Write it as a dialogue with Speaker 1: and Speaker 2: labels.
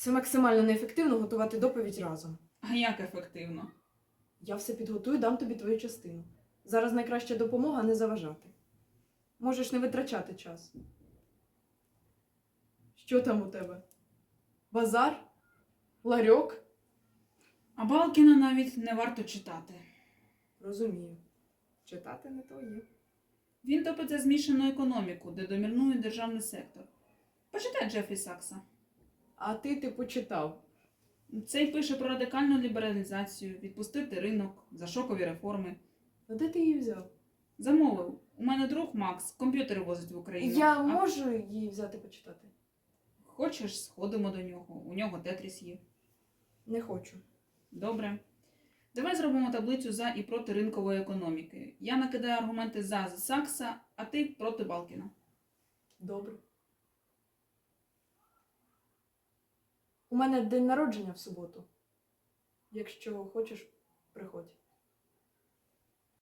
Speaker 1: Це максимально неефективно готувати доповідь разом.
Speaker 2: А як ефективно?
Speaker 1: Я все підготую, дам тобі твою частину. Зараз найкраща допомога не заважати. Можеш не витрачати час. Що там у тебе? Базар? Ларьок?
Speaker 2: А Балкіна навіть не варто читати.
Speaker 1: Розумію. Читати не твоє.
Speaker 2: Він топить за змішану економіку, де домінує державний сектор. Почитай Джефрі Сакса.
Speaker 1: А ти ти почитав.
Speaker 2: Цей пише про радикальну лібералізацію, відпустити ринок, за шокові реформи.
Speaker 1: А де ти її взяв?
Speaker 2: Замовив. У мене друг Макс комп'ютери возить в Україну.
Speaker 1: Я
Speaker 2: А
Speaker 1: можу її взяти почитати?
Speaker 2: Хочеш, сходимо до нього. У нього тетріс є.
Speaker 1: Не хочу.
Speaker 2: Добре. Давай зробимо таблицю за і проти ринкової економіки. Я накидаю аргументи за Сакса, а ти проти Балкіна.
Speaker 1: Добре. У мене день народження в суботу. Якщо хочеш, приходь.